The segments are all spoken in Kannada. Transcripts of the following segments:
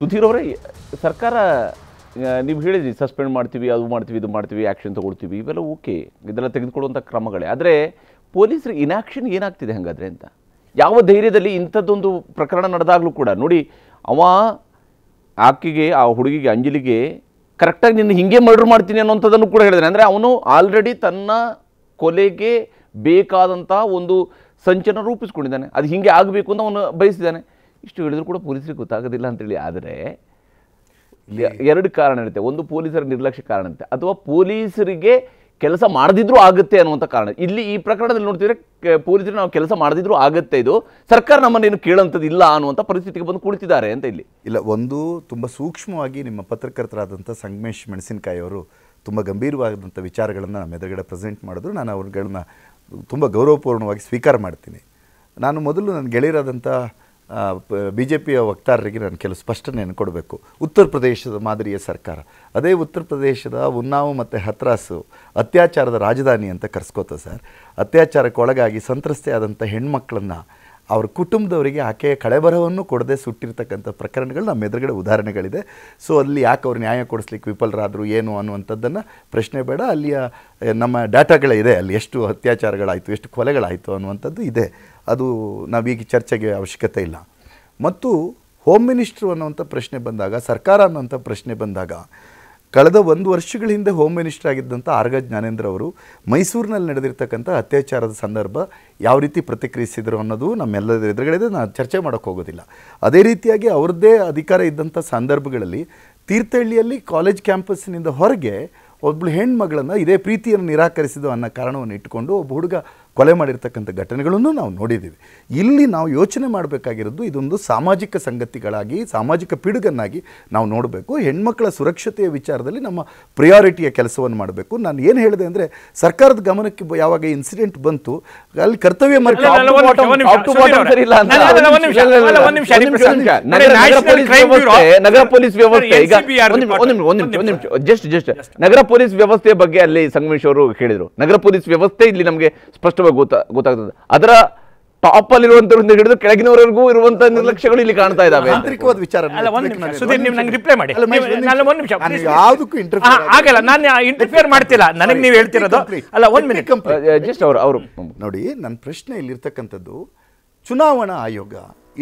ಸುಧೀರ್ ಅವರೇ, ಸರ್ಕಾರ ನೀವು ಹೇಳಿದ್ರಿ, ಸಸ್ಪೆಂಡ್ ಮಾಡ್ತೀವಿ, ಅದು ಮಾಡ್ತೀವಿ, ಇದು ಮಾಡ್ತೀವಿ ಆ್ಯಕ್ಷನ್ ತೊಗೊಳ್ತೀವಿ, ಇವೆಲ್ಲ ಓಕೆ. ಇದೆಲ್ಲ ತೆಗೆದುಕೊಳ್ಳುವಂಥ ಕ್ರಮಗಳೇ. ಆದರೆ ಪೊಲೀಸರು ಇನ್ಯಾಕ್ಷನ್ ಏನಾಗ್ತಿದೆ ಹಾಗಾದ್ರೆ ಅಂತ? ಯಾವ ಧೈರ್ಯದಲ್ಲಿ ಇಂಥದ್ದೊಂದು ಪ್ರಕರಣ ನಡೆದಾಗಲೂ ಕೂಡ, ನೋಡಿ, ಅವ ಆಕೆಗೆ, ಆ ಹುಡುಗಿಗೆ, ಅಂಜಲಿಗೆ ಕರೆಕ್ಟಾಗಿ ನಿನ್ನ ಹಿಂಗೆ ಮರ್ಡರ್ ಮಾಡ್ತೀನಿ ಅನ್ನೋಂಥದ್ದನ್ನು ಕೂಡ ಹೇಳಿದಾನೆ. ಅಂದರೆ ಅವನು ಆಲ್ರೆಡಿ ತನ್ನ ಕೊಲೆಗೆ ಬೇಕಾದಂಥ ಒಂದು ಸಂಚನ ರೂಪಿಸ್ಕೊಂಡಿದ್ದಾನೆ. ಅದು ಹಿಂಗೆ ಆಗಬೇಕು ಅಂತ ಅವನು ಬಯಸಿದ್ದಾನೆ. ಇಷ್ಟು ಹೇಳಿದ್ರು ಕೂಡ ಪೊಲೀಸರಿಗೆ ಗೊತ್ತಾಗೋದಿಲ್ಲ ಅಂತೇಳಿ ಆದರೆ ಎರಡು ಕಾರಣ ಇರುತ್ತೆ. ಒಂದು ಪೊಲೀಸರ ನಿರ್ಲಕ್ಷ್ಯ ಕಾರಣ ಇರುತ್ತೆ. ಅಥವಾ ಪೊಲೀಸರಿಗೆ ಕೆಲಸ ಮಾಡದಿದ್ರೂ ಆಗುತ್ತೆ ಅನ್ನುವಂಥ ಕಾರಣ. ಇಲ್ಲಿ ಈ ಪ್ರಕರಣದಲ್ಲಿ ನೋಡ್ತಿದ್ರೆ ಪೊಲೀಸರು ನಾವು ಕೆಲಸ ಮಾಡದಿದ್ರೂ ಆಗುತ್ತೆ ಇದು. ಸರ್ಕಾರ ನಮ್ಮನ್ನೇನು ಕೇಳೋಂಥದ್ದು ಇಲ್ಲ ಅನ್ನುವಂಥ ಪರಿಸ್ಥಿತಿಗೆ ಬಂದು ಕುಳಿತಿದ್ದಾರೆ ಅಂತ ಇಲ್ಲಿ. ಇಲ್ಲ ಒಂದು ತುಂಬ ಸೂಕ್ಷ್ಮವಾಗಿ ನಿಮ್ಮ ಪತ್ರಕರ್ತರಾದಂಥ ಸಂಗಮೇಶ್ ಮೆಣಸಿನಕಾಯಿ ಅವರು ತುಂಬ ಗಂಭೀರವಾದಂಥ ವಿಚಾರಗಳನ್ನು ನಮ್ಮ ಎದುರುಗಡೆ ಪ್ರೆಸೆಂಟ್ ಮಾಡಿದ್ರು. ನಾನು ಅವ್ರಗಳನ್ನ ತುಂಬ ಗೌರವಪೂರ್ಣವಾಗಿ ಸ್ವೀಕಾರ ಮಾಡ್ತೀನಿ. ನಾನು ಮೊದಲು ನನ್ನ ಗೆಳೆಯರಾದಂಥ ಬಿ ಜೆ ಪಿಯ ವಕ್ತಾರರಿಗೆ ನಾನು ಕೆಲವು ಸ್ಪಷ್ಟನೆಯನ್ನು ಕೊಡಬೇಕು ಉತ್ತರ ಪ್ರದೇಶದ ಮಾದರಿಯ ಸರ್ಕಾರ. ಅದೇ ಉತ್ತರ ಪ್ರದೇಶದ ಉನ್ನಾವು ಮತ್ತು ಹತ್ರಾಸು ಅತ್ಯಾಚಾರದ ರಾಜಧಾನಿ ಅಂತ ಕರೆಸ್ಕೋತ ಸರ್. ಅತ್ಯಾಚಾರಕ್ಕೆ ಒಳಗಾಗಿ ಸಂತ್ರಸ್ತೆ ಆದಂಥ ಹೆಣ್ಮಕ್ಳನ್ನು ಅವ್ರ ಕುಟುಂಬದವರಿಗೆ ಆಕೆಯ ಕಳೆಬರವನ್ನು ಕೊಡದೆ ಸುಟ್ಟಿರ್ತಕ್ಕಂಥ ಪ್ರಕರಣಗಳು ನಮ್ಮ ಎದುರುಗಡೆ ಉದಾಹರಣೆಗಳಿದೆ. ಸೊ, ಅಲ್ಲಿ ಯಾಕೆ ಅವ್ರು ನ್ಯಾಯ ಕೊಡಿಸ್ಲಿಕ್ಕೆ ವಿಫಲರಾದರು, ಏನು ಅನ್ನುವಂಥದ್ದನ್ನು ಪ್ರಶ್ನೆ ಬೇಡ. ಅಲ್ಲಿಯ, ನಮ್ಮ ಡಾಟಾಗಳೇ ಇದೆ. ಅಲ್ಲಿ ಎಷ್ಟು ಅತ್ಯಾಚಾರಗಳಾಯಿತು, ಎಷ್ಟು ಕೊಲೆಗಳಾಯಿತು ಅನ್ನುವಂಥದ್ದು ಇದೆ. ಅದು ನಾವೀಗ ಚರ್ಚೆಗೆ ಅವಶ್ಯಕತೆ ಇಲ್ಲ. ಮತ್ತು ಹೋಮ್ ಮಿನಿಸ್ಟ್ರು ಅನ್ನುವಂಥ ಪ್ರಶ್ನೆ ಬಂದಾಗ, ಸರ್ಕಾರ ಅನ್ನುವಂಥ ಪ್ರಶ್ನೆ ಬಂದಾಗ, ಕಳೆದ ಒಂದು ವರ್ಷಗಳ ಹಿಂದೆ ಹೋಮ್ ಮಿನಿಸ್ಟರ್ ಆಗಿದ್ದಂಥ ಆರ್ಗ ಜ್ಞಾನೇಂದ್ರ ಅವರು ಮೈಸೂರಿನಲ್ಲಿ ನಡೆದಿರ್ತಕ್ಕಂಥ ಅತ್ಯಾಚಾರದ ಸಂದರ್ಭ ಯಾವ ರೀತಿ ಪ್ರತಿಕ್ರಿಯಿಸಿದರು ಅನ್ನೋದು ನಮ್ಮೆಲ್ಲರ ಎದುರುಗಡೆ ನಾನು ಚರ್ಚೆ ಮಾಡೋಕ್ಕೆ ಹೋಗೋದಿಲ್ಲ. ಅದೇ ರೀತಿಯಾಗಿ ಅವ್ರದ್ದೇ ಅಧಿಕಾರ ಇದ್ದಂಥ ಸಂದರ್ಭಗಳಲ್ಲಿ ತೀರ್ಥಹಳ್ಳಿಯಲ್ಲಿ ಕಾಲೇಜ್ ಕ್ಯಾಂಪಸ್ಸಿನಿಂದ ಹೊರಗೆ ಒಬ್ಬಳು ಹೆಣ್ಮಗಳನ್ನು ಇದೇ ಪ್ರೀತಿಯನ್ನು ನಿರಾಕರಿಸಿದ ಅನ್ನೋ ಕಾರಣವನ್ನು ಇಟ್ಟುಕೊಂಡು ಒಬ್ಬ ಹುಡುಗ ಕೊಲೆ ಮಾಡಿರ್ತಕ್ಕಂಥ ಘಟನೆಗಳನ್ನು ನಾವು ನೋಡಿದ್ದೀವಿ. ಇಲ್ಲಿ ನಾವು ಯೋಚನೆ ಮಾಡಬೇಕಾಗಿರೋದು ಇದೊಂದು ಸಾಮಾಜಿಕ ಸಂಗತಿಗಳಾಗಿ ಸಾಮಾಜಿಕ ಪಿಡುಗನ್ನಾಗಿ ನಾವು ನೋಡಬೇಕು. ಹೆಣ್ಮಕ್ಳ ಸುರಕ್ಷತೆಯ ವಿಚಾರದಲ್ಲಿ ನಮ್ಮ ಪ್ರಿಯಾರಿಟಿಯ ಕೆಲಸವನ್ನು ಮಾಡಬೇಕು. ನಾನು ಏನು ಹೇಳಿದೆ ಅಂದರೆ ಸರ್ಕಾರದ ಗಮನಕ್ಕೆ ಯಾವಾಗ ಇನ್ಸಿಡೆಂಟ್ ಬಂತು ಅಲ್ಲಿ ಕರ್ತವ್ಯ. ನಗರ ಪೊಲೀಸ್ ವ್ಯವಸ್ಥೆ ಈಗ ಜಸ್ಟ್ ಜಸ್ಟ್ ನಗರ ಪೊಲೀಸ್ ವ್ಯವಸ್ಥೆ ಬಗ್ಗೆ ಅಲ್ಲಿ ಸಂಗಮೇಶ್ ಅವರು ಹೇಳಿದರು. ನಗರ ಪೊಲೀಸ್ ವ್ಯವಸ್ಥೆ ಇಲ್ಲಿ ನಮಗೆ ಸ್ಪಷ್ಟವಾಗಿ ಗೊತ್ತಾ ಗೊತ್ತಾಗ್ತದೆ. ಅದರ ಟಾಪ್ ಅಲ್ಲಿರುವಂತವ್ರಿಂದ ಹಿಡಿದು ಕೆಳಗಿನವರೆಗೂ ಇರುವಂತ ನಿರ್ಲಕ್ಷ್ಯಗಳು ಇಲ್ಲಿ ಕಾಣ್ತಾ ಇದಾವೆ. ಆಂತರಿಕವಾದ ವಿಚಾರ ಅಲ್ಲ ಒಂದ್ ನಿಮಿಷ. ಸುಧೀರ್ ನೀವು ನಂಗೆ ರಿಪ್ಲೈ ಮಾಡಿ. ಅಲ್ಲ, ನಾನು ನಿಮಿಷ. ಯಾವುದಕ್ಕೂ please. ಆಗಲ್ಲ ನಾನು ಇಂಟರ್ಫಿಯರ್ ಮಾಡ್ತಿಲ್ಲ. ನನಗೆ ನೀವು ಹೇಳ್ತಿರೋದು. ಅಲ್ಲ ಒಂದು ಮಿನಿಟ್ ಜಸ್ಟ್ ಅವರು ಅವರು. ನೋಡಿ ನನ್ನ ಪ್ರಶ್ನೆ ಇಲ್ಲಿರ್ತಕ್ಕಂಥದ್ದು ಚುನಾವಣಾ ಆಯೋಗ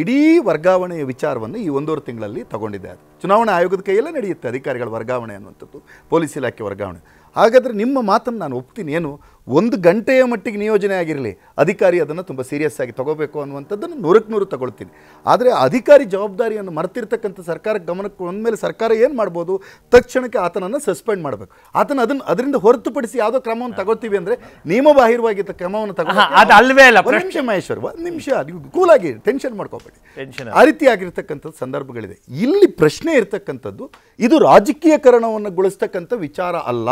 ಇಡೀ ವರ್ಗಾವಣೆಯ ವಿಚಾರವನ್ನು ಈ ಒಂದೂವರೆ ತಿಂಗಳಲ್ಲಿ ತಗೊಂಡಿದೆ ಅದು. ಚುನಾವಣಾ ಆಯೋಗದ ಕೈಯಲ್ಲೇ ನಡೆಯುತ್ತೆ ಅಧಿಕಾರಿಗಳ ವರ್ಗಾವಣೆ ಅನ್ನುವಂಥದ್ದು ಪೊಲೀಸ್ ಇಲಾಖೆ ವರ್ಗಾವಣೆ. ಹಾಗಾದರೆ ನಿಮ್ಮ ಮಾತನ್ನು ನಾನು ಒಪ್ತೀನಿ. ಏನು? ಒಂದು ಗಂಟೆಯ ಮಟ್ಟಿಗೆ ನಿಯೋಜನೆ ಆಗಿರಲಿ ಅಧಿಕಾರಿ ಅದನ್ನು ತುಂಬ ಸೀರಿಯಸ್ ಆಗಿ ತಗೋಬೇಕು ಅನ್ನುವಂಥದ್ದನ್ನು ನೂರಕ್ಕೆ ನೂರು ತಗೊಳ್ತೀನಿ. ಆದರೆ ಅಧಿಕಾರಿ ಜವಾಬ್ದಾರಿಯನ್ನು ಮರ್ತಿರ್ತಕ್ಕಂಥ ಸರ್ಕಾರ ಗಮನಕ್ಕೆ ಒಂದ್ಮೇಲೆ ಸರ್ಕಾರ ಏನು ಮಾಡ್ಬೋದು? ತಕ್ಷಣಕ್ಕೆ ಆತನನ್ನು ಸಸ್ಪೆಂಡ್ ಮಾಡಬೇಕು. ಆತನ ಅದನ್ನು ಅದರಿಂದ ಹೊರತುಪಡಿಸಿ ಯಾವುದೋ ಕ್ರಮವನ್ನು ತಗೊಳ್ತೀವಿ ಅಂದರೆ ನಿಯಮಬಾಹಿರವಾಗಿದ್ದ ಕ್ರಮವನ್ನು ಅದು ಅಲ್ವೇ ಅಲ್ಲ, ನಿಮಿಷ ಮಹೇಶ್ವರ್ ಒಂದು ನಿಮಿಷ ನೀವು ಕೂಲಾಗಿ ಟೆನ್ಷನ್ ಮಾಡ್ಕೋಬೇಡಿ. ಟೆನ್ಷನ್ ಆ ರೀತಿ ಆಗಿರ್ತಕ್ಕಂಥ ಸಂದರ್ಭಗಳಿದೆ. ಇಲ್ಲಿ ಪ್ರಶ್ನೆ ಇರ್ತಕ್ಕಂಥದ್ದು ಇದು ರಾಜಕೀಯಕರಣವನ್ನು ಗೊಳಿಸ್ತಕ್ಕಂಥ ವಿಚಾರ ಅಲ್ಲ.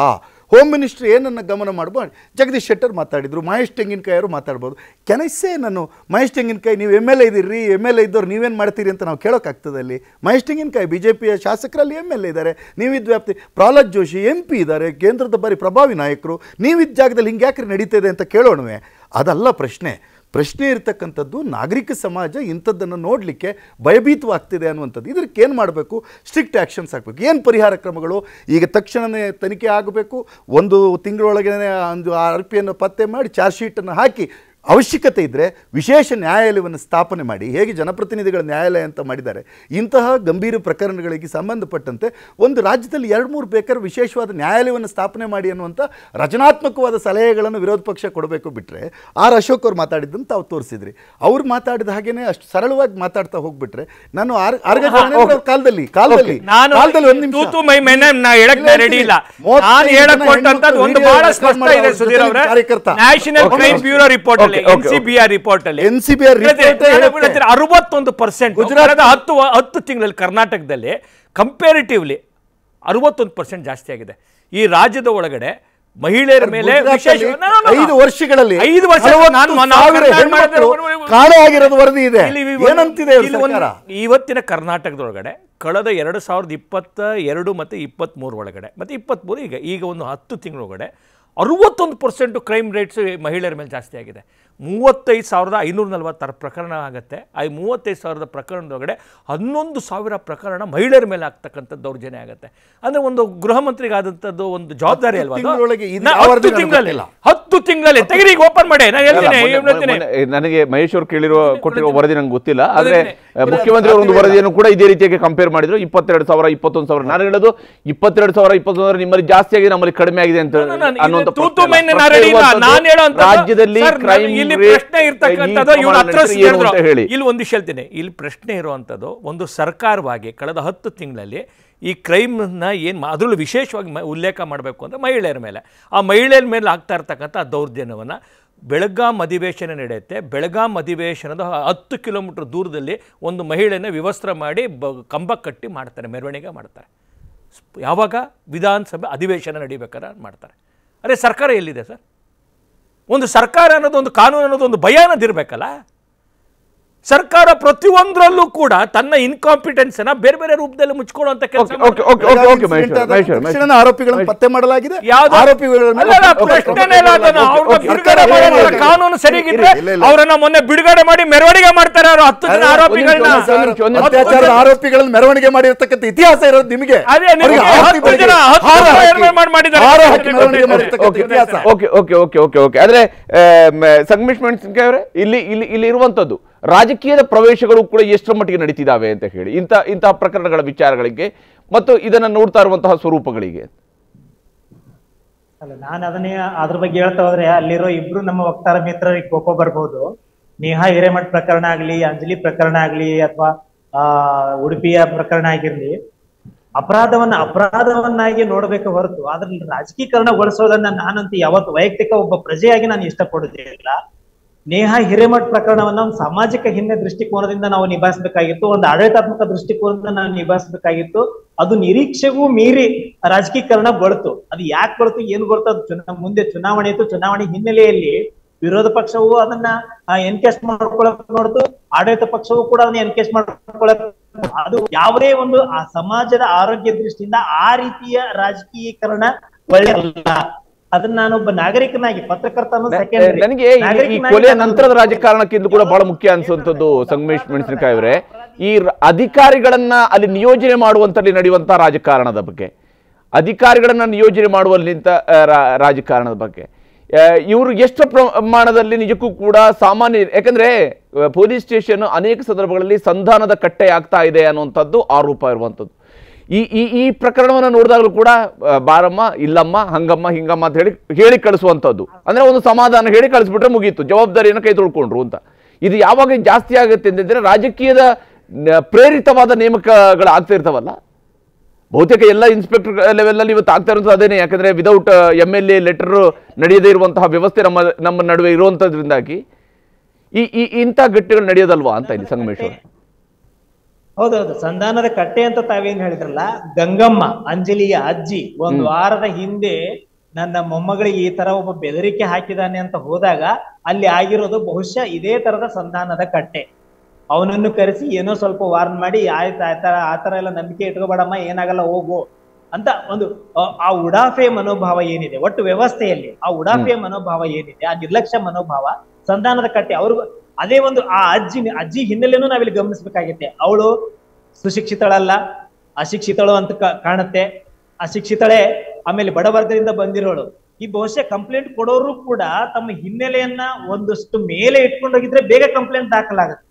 ಹೋಮ್ ಮಿನಿಸ್ಟ್ರಿ ಏನನ್ನು ಗಮನ ಮಾಡ್ಬೋದು? ಜಗದೀಶ್ ಶೆಟ್ಟರ್ ಮಾತಾಡಿದರು, ಮಹೇಶ್ ತೆಂಗಿನಕಾಯಿ ಅವರು ಮಾತಾಡ್ಬೋದು. ಕೆನಸೇ ನಾನು ಮಹೇಶ್ ತೆಂಗಿನಕಾಯಿ, ನೀವು ಎಂ ಎಲ್ ಎ ಇದ್ದೀರಿ ಎಂ ಎಲ್ ಎ ಇದ್ದವ್ರು ನೀವೇನು ಮಾಡ್ತೀರಿ ಅಂತ ನಾವು ಕೇಳೋಕ್ಕಾಗ್ತದೆ ಅಲ್ಲಿ. ಮಹೇಶ್ ತೆಂಗಿನಕಾಯಿ ಬಿ ಜೆ ಪಿಯ ಶಾಸಕರಲ್ಲಿ ಎಂ ಎಲ್ ಎ ಇದ್ದಾರೆ, ನೀವಿದ್ದ ವ್ಯಾಪ್ತಿ, ಪ್ರಹ್ಲಾದ್ ಜೋಶಿ ಎಂ ಪಿ ಇದ್ದಾರೆ, ಕೇಂದ್ರದ ಬಾರಿ ಪ್ರಭಾವಿ ನಾಯಕರು, ನೀವಿದ್ದ ಜಾಗದಲ್ಲಿ ಹಿಂಗೆ ಯಾಕ್ರಿ ನಡೀತಿದೆ ಅಂತ ಕೇಳೋಣವೆ? ಅದಲ್ಲ ಪ್ರಶ್ನೆ. ಪ್ರಶ್ನೆ ಇರತಕ್ಕಂಥದ್ದು ನಾಗರಿಕ ಸಮಾಜ ಇಂಥದ್ದನ್ನು ನೋಡಲಿಕ್ಕೆ ಭಯಭೀತವಾಗ್ತಿದೆ ಅನ್ನುವಂಥದ್ದು. ಇದಕ್ಕೆ ಏನು ಮಾಡಬೇಕು? ಸ್ಟ್ರಿಕ್ಟ್ ಆ್ಯಕ್ಷನ್ಸ್ ಹಾಕಬೇಕು. ಏನು ಪರಿಹಾರ ಕ್ರಮಗಳು? ಈಗ ತಕ್ಷಣವೇ ತನಿಖೆ ಆಗಬೇಕು. ಒಂದು ತಿಂಗಳೊಳಗೇ ಒಂದು ಆರ್ ಪತ್ತೆ ಮಾಡಿ ಚಾರ್ಜ್ ಶೀಟನ್ನು ಹಾಕಿ ಅವಶ್ಯಕತೆ ಇದ್ದರೆ ವಿಶೇಷ ನ್ಯಾಯಾಲಯವನ್ನು ಸ್ಥಾಪನೆ ಮಾಡಿ ಹೇಗೆ ಜನಪ್ರತಿನಿಧಿಗಳ ನ್ಯಾಯಾಲಯ ಅಂತ ಮಾಡಿದ್ದಾರೆ ಇಂತಹ ಗಂಭೀರ ಪ್ರಕರಣಗಳಿಗೆ ಸಂಬಂಧಪಟ್ಟಂತೆ ಒಂದು ರಾಜ್ಯದಲ್ಲಿ ಎರಡು ಮೂರು ಬೇಕಾದ್ರೆ ವಿಶೇಷವಾದ ನ್ಯಾಯಾಲಯವನ್ನು ಸ್ಥಾಪನೆ ಮಾಡಿ ಅನ್ನುವಂಥ ರಚನಾತ್ಮಕವಾದ ಸಲಹೆಗಳನ್ನು ವಿರೋಧ ಪಕ್ಷ ಕೊಡಬೇಕು ಬಿಟ್ಟರೆ ಆರ್ ಅಶೋಕ್ ಅವರು ಮಾತಾಡಿದ್ದನ್ನು ತಾವು ತೋರಿಸಿದ್ರಿ. ಅವ್ರು ಮಾತಾಡಿದ ಹಾಗೇನೆ ಅಷ್ಟು ಸರಳವಾಗಿ ಮಾತಾಡ್ತಾ ಹೋಗ್ಬಿಟ್ರೆ ನಾನು ಕಾಲದಲ್ಲಿ ಕಾಲದಲ್ಲಿ ನಾನು ಕಾಲದಲ್ಲಿ ಒಂದು ನಿಮಿಷ. ಕಾರ್ಯಕರ್ತ. National crime bureau report report ಅಲ್ಲಿ ಎನ್ಸಿಬಿಆರ್ ರಿಪೋರ್ಟ್. ಅರವತ್ತೊಂದು ಪರ್ಸೆಂಟ್ ಗುಜರಾತ್- ಹತ್ತು ಹತ್ತು ತಿಂಗಳಲ್ಲಿ ಕರ್ನಾಟಕದಲ್ಲಿ ಕಂಪೇರಿಟಿವ್ಲಿ ಅರವತ್ತೊಂದು ಪರ್ಸೆಂಟ್ ಜಾಸ್ತಿ ಆಗಿದೆ. ಈ ರಾಜ್ಯದ ಒಳಗಡೆ ಮಹಿಳೆಯರ ಮೇಲೆ. ಐದು ವರ್ಷಗಳಲ್ಲಿ ಐದು ವರ್ಷ ಆಗಿರೋದು ವರದಿ ಇದೆ. ಏನಂತಿದೆ ಇವತ್ತಿನ ಕರ್ನಾಟಕದೊಳಗಡೆ ಕಳೆದ ಎರಡು ಸಾವಿರದ ಇಪ್ಪತ್ತ ಎರಡು ಮತ್ತು ಇಪ್ಪತ್ತ್ಮೂರು ಒಳಗಡೆ ಮತ್ತು ಇಪ್ಪತ್ತ್ಮೂರು ಈಗ ಈಗ ಒಂದು ಹತ್ತು ತಿಂಗಳೊಳಗಡೆ ಅರುವತ್ತೊಂದು ಪರ್ಸೆಂಟು ಕ್ರೈಮ್ ರೇಟ್ಸ್ ಮಹಿಳೆಯರ ಮೇಲೆ ಜಾಸ್ತಿ ಆಗಿದೆ. ಮೂವತ್ತೈದು ಸಾವಿರದ ಐನೂರ ನಲವತ್ತಾರು ಪ್ರಕರಣ ಆಗುತ್ತೆ. ಆ ಮೂವತ್ತೈದು ಸಾವಿರದ ಪ್ರಕರಣದೊಳಗಡೆ ಹನ್ನೊಂದು ಸಾವಿರ ಪ್ರಕರಣ ಮಹಿಳೆಯರ ಮೇಲೆ ಆಗ್ತಕ್ಕಂಥ ದೌರ್ಜನ್ಯ ಆಗುತ್ತೆ. ಅಂದರೆ ಒಂದು ಗೃಹ ಮಂತ್ರಿಗಾದಂಥದ್ದು ಒಂದು ಜವಾಬ್ದಾರಿ ಅಲ್ವಾ ಹತ್ತು ತಿಂಗಳಲ್ಲಿ. ಹತ್ತು ತಿಂಗಳಲ್ಲಿ ತೆಗಿರಿ ಓಪನ್ ಮಾಡಿ. ನಾನು ಹೇಳ್ತೀನಿ ನನಗೆ ಮಹೇಶ್ ಅವರು ಕೇಳಿರೋ ಕೊಟ್ಟಿರೋ ವರದಿ ನಂಗೆ ಗೊತ್ತಿಲ್ಲ. ಆದ್ರೆ ಮುಖ್ಯಮಂತ್ರಿ ಅವರ ಒಂದು ವರದಿಯನ್ನು ಕೂಡ ಇದೇ ರೀತಿಯಾಗಿ ಕಂಪೇರ್ ಮಾಡಿದ್ರು. ಇಪ್ಪತ್ತೆರಡು ಸಾವಿರ ಇಪ್ಪತ್ತೊಂದು ಸಾವಿರ. ನಾನು ಹೇಳೋದು ಇಪ್ಪತ್ತೆರಡು ಸಾವಿರ ಇಪ್ಪತ್ತೊಂದು ಸಾವಿರ ನಿಮ್ಮಲ್ಲಿ ಜಾಸ್ತಿ ಆಗಿದೆ ನಮ್ಮಲ್ಲಿ ಕಡಿಮೆ ಆಗಿದೆ ಅಂತ ನಾನು- ನಾನು ಅನ್ನುವಂಥ ರಾಜ್ಯದಲ್ಲಿ ಕ್ರೈಮ್ ಇಲ್ಲಿ ಪ್ರಶ್ನೆ ಇರ್ತಕ್ಕಂಥದ್ದು ಹತ್ರ. ಹೇಳಿ. ಇಲ್ಲಿ ಒಂದು ವಿಷಯ ಹೇಳ್ತೀನಿ. ಇಲ್ಲಿ ಪ್ರಶ್ನೆ ಇರುವಂಥದ್ದು ಒಂದು ಸರ್ಕಾರವಾಗಿ ಕಳೆದ ಹತ್ತು ತಿಂಗಳಲ್ಲಿ ಈ ಕ್ರೈಮ್ನ ಏನು ಅದರಲ್ಲೂ ವಿಶೇಷವಾಗಿ ಉಲ್ಲೇಖ ಮಾಡಬೇಕು ಅಂದರೆ ಮಹಿಳೆಯರ ಮೇಲೆ. ಆ ಮಹಿಳೆಯರ ಮೇಲೆ ಆಗ್ತಾ ಇರ್ತಕ್ಕಂಥ ದೌರ್ಜನ್ಯವನ್ನು ಬೆಳಗಾಂ ಅಧಿವೇಶನ ನಡೆಯುತ್ತೆ. ಬೆಳಗಾಂ ಅಧಿವೇಶನದ ಹತ್ತು ಕಿಲೋಮೀಟರ್ ದೂರದಲ್ಲಿ ಒಂದು ಮಹಿಳೆಯನ್ನು ವಿವಸ್ತ್ರ ಮಾಡಿ ಬ ಕಂಬ ಕಟ್ಟಿ ಮಾಡ್ತಾರೆ ಮೆರವಣಿಗೆ ಮಾಡ್ತಾರೆ. ಯಾವಾಗ ವಿಧಾನಸಭೆ ಅಧಿವೇಶನ ನಡಿಬೇಕಾದ್ರೆ ಮಾಡ್ತಾರೆ. ಅರೆ ಸರ್ಕಾರ ಎಲ್ಲಿದೆ ಸರ್? ಒಂದು ಸರ್ಕಾರ ಅನ್ನೋದು ಒಂದು ಕಾನೂನು ಅನ್ನೋದು ಒಂದು ಭಯ ಅನ್ನೋದಿರ್ಬೇಕಲ್ಲ? ಸರ್ಕಾರ ಪ್ರತಿಯೊಂದರಲ್ಲೂ ಕೂಡ ತನ್ನ ಇನ್ಕಾಂಪಿಟೆನ್ಸ್ ಅನ್ನ ಬೇರೆ ಬೇರೆ ರೂಪದಲ್ಲಿ ಮುಚ್ಕೊಳ್ಳುವಂತ ಕೆಲಸ ಆರೋಪಿಗಳನ್ನು ಪತ್ತೆ ಮಾಡಲಾಗಿದೆ? ಕಾನೂನು ಸರಿಗಿದ್ರೆ. ಅವರನ್ನ ಮೊನ್ನೆ ಬಿಡುಗಡೆ ಮಾಡಿ ಮೆರವಣಿಗೆ ಮಾಡ್ತಾರೆ ಅವರು. ಹತ್ತು ಜನ ಆರೋಪಿಗಳನ್ನ. ಅತ್ಯಾಚಾರದ ಆರೋಪಿಗಳನ್ನು ಮೆರವಣಿಗೆ ಮಾಡಿರ್ತಕ್ಕಂಥ ಇತಿಹಾಸ ಇರೋದು ನಿಮಗೆ. Okay okay okay okay okay ಆದ್ರೆ ಸಂಗಮೇಶ್ ಮೆಣಸಿನ್ಕಾಯಿ ಅವರೇ ಇಲ್ಲಿ ಇಲ್ಲಿ ಇಲ್ಲಿ ಇರುವಂತದ್ದು ರಾಜಕೀಯದ ಪ್ರವೇಶಗಳು ಕೂಡ ಎಷ್ಟರ ಮಟ್ಟಿಗೆ ನಡೀತಿದ್ದಾವೆ ಅಂತ ಹೇಳಿ, ಇಂಥ ಇಂತಹ ಪ್ರಕರಣಗಳ ವಿಚಾರಗಳಿಗೆ ಮತ್ತು ಇದನ್ನು ನೋಡ್ತಾ ಇರುವಂತಹ ಸ್ವರೂಪಗಳಿಗೆ. ಅಲ್ಲ, ನಾನು ಅದನ್ನೇ ಅದ್ರ ಬಗ್ಗೆ ಹೇಳ್ತಾ ಹೋದ್ರೆ, ಅಲ್ಲಿರೋ ಇಬ್ರು ನಮ್ಮ ವಕ್ತಾರ ಮಿತ್ರರಿಗೆ ಕೋಪ ಬರ್ಬೋದು. ನೇಹಾ ಹಿರೇಮಠ್ ಪ್ರಕರಣ ಆಗ್ಲಿ, ಅಂಜಲಿ ಪ್ರಕರಣ ಆಗ್ಲಿ, ಅಥವಾ, ಆ, ಉಡುಪಿಯ ಪ್ರಕರಣ ಆಗಿರ್ಲಿ, ಅಪರಾಧವನ್ನ, ಅಪರಾಧವನ್ನಾಗಿ ನೋಡ್ಬೇಕು ಹೊರತು ಅದ್ರಲ್ಲಿ ರಾಜಕೀಕರಣಗೊಳಿಸೋದನ್ನ ನಾನಂತೂ ಯಾವತ್ತು ವೈಯಕ್ತಿಕ ಒಬ್ಬ ಪ್ರಜೆಯಾಗಿ ನಾನು ಇಷ್ಟಪಡುವುದಿಲ್ಲ ನೇಹಾ ಹಿರೇಮಠ್ ಪ್ರಕರಣವನ್ನ ಒಂದು ಸಾಮಾಜಿಕ ಹಿನ್ನೆ ದೃಷ್ಟಿಕೋನದಿಂದ ನಾವು ನಿಭಾಯಿಸಬೇಕಾಗಿತ್ತು, ಒಂದು ಆಡಳಿತಾತ್ಮಕ ದೃಷ್ಟಿಕೋನದಿಂದ ನಾವು ನಿಭಾಯಿಸಬೇಕಾಗಿತ್ತು. ಅದು ನಿರೀಕ್ಷೆಗೂ ಮೀರಿ ರಾಜಕೀಕರಣ ರಾಜಕೀಕರಣಗೊಳ್ತು ಅದು ಯಾಕೆ ಗೊಳ್ತು ಏನು ಬರ್ತು ಅದು ಮುಂದೆ ಚುನಾವಣೆ ಇತ್ತು. ಚುನಾವಣೆ ಹಿನ್ನೆಲೆಯಲ್ಲಿ ವಿರೋಧ ಪಕ್ಷವು ಅದನ್ನ ಎನ್ಕೇಸ್ ಮಾಡ್ಕೊಳಕ್ ನೋಡ್ತು. ಆಡಳಿತ ಪಕ್ಷವು ಕೂಡ ಅದನ್ನ ಎನ್ಕೇಸ್ ಮಾಡ್ಕೊಳಕ್ ಅದು ಯಾವುದೇ ಒಂದು, ಆ, ಸಮಾಜದ ಆರೋಗ್ಯ ದೃಷ್ಟಿಯಿಂದ ಆ ರೀತಿಯ ರಾಜಕೀಕರಣ ಒಳ್ಳೆಯಲ್ಲ ಅದನ್ನ ನಾನೊಬ್ಬ ನಾಗರಿಕನಾಗಿ ಪತ್ರಕರ್ತ ನನಗೆ ಈ- ಕೊಲೆಯ ನಂತರದ ರಾಜಕಾರಣಕ್ಕಿಂತ ಕೂಡ ಬಹಳ ಮುಖ್ಯ ಅನ್ಸುವಂಥದ್ದು ಸಂಗಮೇಶ್ ಮೆಣಸಿನಕಾಯಿ ಅವರೇ. ಈ ಅಧಿಕಾರಿಗಳನ್ನ ಅಲ್ಲಿ ನಿಯೋಜನೆ ಮಾಡುವಂತಲ್ಲಿ ನಡೆಯುವಂತ ರಾಜಕಾರಣದ ಬಗ್ಗೆ. ಅಧಿಕಾರಿಗಳನ್ನ ನಿಯೋಜನೆ ಮಾಡುವಲ್ಲಿ ನಿಂತ ರಾ- ರಾಜಕಾರಣದ ಬಗ್ಗೆ. ಇವರು ಎಷ್ಟು ಪ್ರಮಾಣದಲ್ಲಿ ನಿಜಕ್ಕೂ ಕೂಡ ಸಾಮಾನ್ಯ ಯಾಕಂದ್ರೆ ಪೊಲೀಸ್ ಸ್ಟೇಷನ್ ಅನೇಕ ಸಂದರ್ಭಗಳಲ್ಲಿ ಸಂಧಾನದ ಕಟ್ಟೆ ಆಗ್ತಾ ಇದೆ ಅನ್ನುವಂಥದ್ದು ಆರೋಪ ಇರುವಂಥದ್ದು. ಈ ಈ ಈ ಪ್ರಕರಣವನ್ನು ನೋಡಿದಾಗಲೂ ಕೂಡ ಬಾರಮ್ಮ, ಇಲ್ಲಮ್ಮ, ಹಂಗಮ್ಮ, ಹಿಂಗಮ್ಮ ಅಂತ ಹೇಳಿ ಹೇಳಿ ಕಳಿಸುವಂಥದ್ದು. ಅಂದ್ರೆ ಒಂದು ಸಮಾಧಾನ ಹೇಳಿ ಕಳಿಸ್ಬಿಟ್ರೆ ಮುಗೀತು. ಜವಾಬ್ದಾರಿಯನ್ನು ಕೈ ತೊಳ್ಕೊಂಡ್ರು ಅಂತ. ಇದು ಯಾವಾಗ ಜಾಸ್ತಿ ಆಗುತ್ತೆ ಅಂತಂದರೆ ರಾಜಕೀಯದ ಪ್ರೇರಿತವಾದ ನೇಮಕಗಳು ಆಗ್ತಾ ಇರ್ತಾವಲ್ಲ. ಬಹುತೇಕ ಎಲ್ಲ ಇನ್ಸ್ಪೆಕ್ಟರ್ ಲೆವೆಲಲ್ಲಿ ಇವತ್ತು ಆಗ್ತಾ ಇರೋದು ಅದೇನೆ. ಯಾಕಂದ್ರೆ without M L A letter ನಡೆಯದೇ ಇರುವಂತಹ ವ್ಯವಸ್ಥೆ ನಮ್ಮ ನಮ್ಮ ನಡುವೆ ಇರುವಂಥದ್ರಿಂದಾಗಿ ಈ ಈ, ಇಂಥ ಘಟ್ಟಗಳು ನಡೆಯೋದಲ್ವಾ ಅಂತ ಇಲ್ಲಿ ಸಂಗಮೇಶ್ ಅವರು. ಹೌದೌದು. ಸಂಧಾನದ ಕಟ್ಟೆ ಅಂತ ತಾವೇನ್ ಹೇಳಿದ್ರಲ್ಲ? ಗಂಗಮ್ಮ ಅಂಜಲಿಯ ಅಜ್ಜಿ ಒಂದ್ ವಾರದ ಹಿಂದೆ ನನ್ನ ಮೊಮ್ಮಗಳಿಗೆ ಈ ತರ ಒಬ್ಬ ಬೆದರಿಕೆ ಹಾಕಿದಾನೆ ಅಂತ ಹೋದಾಗ ಅಲ್ಲಿ ಆಗಿರೋದು ಬಹುಶಃ ಇದೇ ತರದ ಸಂಧಾನದ ಕಟ್ಟೆ. ಅವನನ್ನು ಕರೆಸಿ ಏನೋ ಸ್ವಲ್ಪ ವಾರ್ನ್ ಮಾಡಿ ಆಯ್ತು ಆ ತರ ಎಲ್ಲ ನಂಬಿಕೆ ಇಟ್ಕೋಬೇಡಮ್ಮ ಏನಾಗಲ್ಲ ಹೋಗು. ಅಂತ ಒಂದು ಆ- ಆ ಉಡಾಫೆ ಮನೋಭಾವ ಏನಿದೆ? ಒಟ್ಟು ವ್ಯವಸ್ಥೆಯಲ್ಲಿ ಆ ಉಡಾಫೆ ಮನೋಭಾವ ಏನಿದೆ? ಆ ನಿರ್ಲಕ್ಷ್ಯ ಮನೋಭಾವ ಸಂಧಾನದ ಕಟ್ಟೆ ಅವ್ರಿಗೂ ಅದೇ ಒಂದು ಆ ಅಜ್ಜಿ ಅಜ್ಜಿ ಹಿನ್ನೆಲೆನೂ ನಾವಿಲ್ಲಿ ಗಮನಿಸಬೇಕಾಗುತ್ತೆ ಅವಳು ಸುಶಿಕ್ಷಿತಳಲ್ಲ, ಅಶಿಕ್ಷಿತಳು ಅಂತ ಕಾಣುತ್ತೆ. ಅಶಿಕ್ಷಿತಳೆ ಆಮೇಲೆ ಬಡವರ್ಗದಿಂದ ಬಂದಿರೋಳು. ಈ ಬಹುಶಃ ಕಂಪ್ಲೇಂಟ್ ಕೊಡೋರು ಕೂಡ ತಮ್ಮ ಹಿನ್ನೆಲೆಯನ್ನ ಒಂದಷ್ಟು ಮೇಲೆ ಇಟ್ಕೊಂಡೋಗಿದ್ರೆ ಬೇಗ ಕಂಪ್ಲೇಂಟ್ ದಾಖಲಾಗುತ್ತೆ.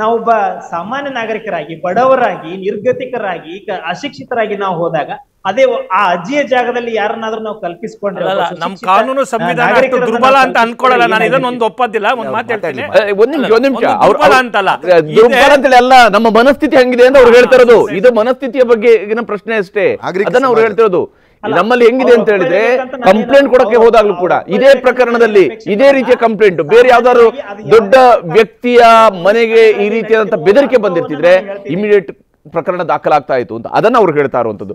ನಾವೊಬ್ಬ ಸಾಮಾನ್ಯ ನಾಗರಿಕರಾಗಿ, ಬಡವರಾಗಿ, ನಿರ್ಗತಿಕರಾಗಿ ಅಶಿಕ್ಷಿತರಾಗಿ ನಾವು ಹೋದಾಗ ಅದೇ ಆ ಅಜ್ಜಿಯ ಜಾಗದಲ್ಲಿ ಯಾರನ್ನಾದ್ರೂ ನಾವು ಕಲ್ಪಿಸ್ಕೊಂಡ್ರೆ ನಮ್ ಕಾನೂನು ಸಂವಿಧಾನ ದುರ್ಬಲ ಅಂತ ಅನ್ಕೊಳ್ಳಲ್ಲ ನಾನು ಇದನ್ನ ಒಪ್ಪದಿಲ್ಲ ಒಂದು ಒಪ್ಪೋದಿಲ್ಲ ಒಂದು ಮಾತು ಹೇಳ್ತೀನಿ. ಅಹ್, ಒಂದ್ ನಿಮಿಷ ಒಂದ್ ನಿಮಿಷ ದುರ್ಬಲ ಅಂತಲ್ಲ. ದುರ್ಬಲ ಅಂತ ನಮ್ಮ ಮನಸ್ಥಿತಿ ಹಂಗಿದೆ ಅಂತ ಅವ್ರು ಹೇಳ್ತಿರೋದು. ಇದು ಮನಸ್ಥಿತಿಯ ಬಗ್ಗೆ ಈಗಿನ ಪ್ರಶ್ನೆ ಅಷ್ಟೇ. ಅದನ್ನ ಅವ್ರು. ಹೇಳ್ತಿರೋದು. ನಮ್ಮಲ್ಲಿ ಹೆಂಗಿದೆ ಅಂತ ಹೇಳಿದ್ರೆ ಕಂಪ್ಲೇಂಟ್ ಕೊಡಕ್ಕೆ ಹೋದಾಗ್ಲೂ ಕೂಡ ಇದೇ ಪ್ರಕರಣದಲ್ಲಿ ಇದೇ ರೀತಿಯ ಕಂಪ್ಲೇಂಟ್ ಬೇರೆ ಯಾವ್ದಾದ್ರು ದೊಡ್ಡ ವ್ಯಕ್ತಿಯ ಮನೆಗೆ ಈ ರೀತಿಯಾದಂತ ಬೆದರಿಕೆ ಬಂದಿರ್ತಿದ್ರೆ ಇಮಿಡಿಯೇಟ್ ಪ್ರಕರಣ ದಾಖಲಾಗ್ತಾ ಇತ್ತು ಅಂತ. ಅದನ್ನ ಅವ್ರು ಹೇಳ್ತಾ ಇರುವಂತದ್ದು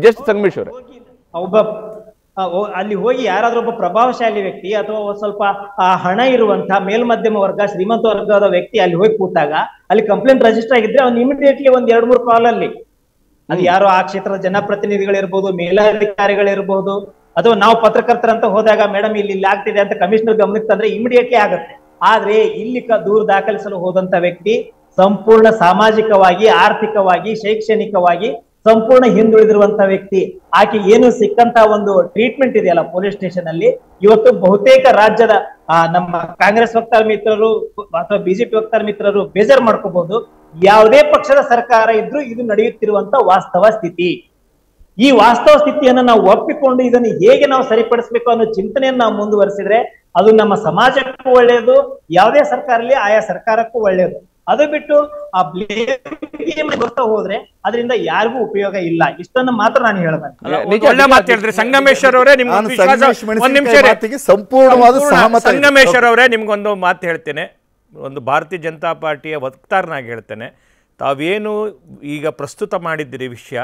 ಜಸ್ಟ್ ಸಂಗಮೇಶ್ವರ್. ಒಬ್ಬ ಅಲ್ಲಿ ಹೋಗಿ ಯಾರಾದ್ರೂ ಒಬ್ಬ ಪ್ರಭಾವಶಾಲಿ ವ್ಯಕ್ತಿ ಅಥವಾ ಒಂದ್ ಸ್ವಲ್ಪ ಆ, ಹಣ ಇರುವಂತಹ ಮೇಲ್ಮಧ್ಯಮ ವರ್ಗ ಶ್ರೀಮಂತ ವರ್ಗದ ವ್ಯಕ್ತಿ ಅಲ್ಲಿ ಹೋಗಿ ಕೂತಾಗ ಅಲ್ಲಿ ಕಂಪ್ಲೇಂಟ್ ರಿಜಿಸ್ಟರ್ ಆಗಿದ್ರೆ ಅವ್ನು ಇಮಿಡಿಯೇಟ್ಲಿ ಒಂದ್ ಎರಡ್ ಮೂರು ಕಾಲ್ ಅಲ್ಲಿ. ಅದು ಯಾರೋ ಆ ಕ್ಷೇತ್ರದ ಜನಪ್ರತಿನಿಧಿಗಳಿರ್ಬೋದು ಮೇಲಾಧಿಕಾರಿಗಳಿರ್ಬಹುದು ಅಥವಾ ನಾವು ಪತ್ರಕರ್ತರಂತ ಹೋದಾಗ ಮೇಡಮ್ ಇಲ್ಲಿ ಇಲ್ಲಿ ಆಗ್ತಿದೆ ಅಂತ ಕಮಿಷನರ್ ಗಮನಕ್ಕೆ ತಂದ್ರೆ ಇಮಿಡಿಯೇಟ್ಲಿ ಆಗುತ್ತೆ. ಆದ್ರೆ ಇಲ್ಲಿ ದೂರು ದಾಖಲಿಸಲು ಹೋದಂತ ವ್ಯಕ್ತಿ ಸಂಪೂರ್ಣ ಸಾಮಾಜಿಕವಾಗಿ, ಆರ್ಥಿಕವಾಗಿ, ಶೈಕ್ಷಣಿಕವಾಗಿ ಸಂಪೂರ್ಣ ಹಿಂದುಳಿದಿರುವಂತ ವ್ಯಕ್ತಿ. ಆಕೆ ಏನು ಸಿಕ್ಕಂತ ಒಂದು ಟ್ರೀಟ್ಮೆಂಟ್ ಇದೆಯಲ್ಲ ಪೊಲೀಸ್ ಸ್ಟೇಷನ್ ಅಲ್ಲಿ. ಇವತ್ತು ಬಹುತೇಕ ರಾಜ್ಯದ ನಮ್ಮ ಕಾಂಗ್ರೆಸ್ ವಕ್ತಾರ ಮಿತ್ರರು ಅಥವಾ ಬಿಜೆಪಿ ವಕ್ತಾರ ಮಿತ್ರರು ಬೇಜಾರ್ ಮಾಡ್ಕೋಬಹುದು. ಯಾವುದೇ ಪಕ್ಷದ ಸರ್ಕಾರ ಇದ್ರೂ ಇದು ನಡೆಯುತ್ತಿರುವಂತ ವಾಸ್ತವ ಸ್ಥಿತಿ. ಈ ವಾಸ್ತವ ಸ್ಥಿತಿಯನ್ನ ನಾವು ಒಪ್ಪಿಕೊಂಡು ಇದನ್ನು ಹೇಗೆ ನಾವು ಸರಿಪಡಿಸಬೇಕು ಅನ್ನೋ ಚಿಂತನೆಯನ್ನು ನಾವು ಮುಂದುವರಿಸಿದ್ರೆ ಅದು ನಮ್ಮ ಸಮಾಜಕ್ಕೂ ಒಳ್ಳೆಯದು, ಯಾವುದೇ ಸರ್ಕಾರ ಇರಲಿ ಆಯಾ ಸರ್ಕಾರಕ್ಕೂ ಒಳ್ಳೆಯದು. ಅದು ಬಿಟ್ಟು ಆ ಬ್ಲೇಮ್ ಬರ್ತಾ ಹೋದ್ರೆ ಅದರಿಂದ ಯಾರಿಗೂ ಉಪಯೋಗ ಇಲ್ಲ. ಇಷ್ಟನ್ನು ಮಾತ್ರ ನಾನು ಹೇಳಿದ್ರಿ. ಸಂಗಮೇಶ್ವರ್ ಅವರೇ ನಿಮ್ಗೆ ಸಂಪೂರ್ಣವಾದ. ಸಂಗಮೇಶ್ವರ್ ಅವರೇ ನಿಮ್ಗೊಂದು ಮಾತು ಹೇಳ್ತೇನೆ. ಒಂದು ಭಾರತೀಯ ಜನತಾ ಪಾರ್ಟಿಯ ವಕ್ತಾರನಾಗಿ ಹೇಳ್ತೇನೆ. ತಾವೇನು ಈಗ ಪ್ರಸ್ತುತ ಮಾಡಿದ್ದೀರಿ ವಿಷಯ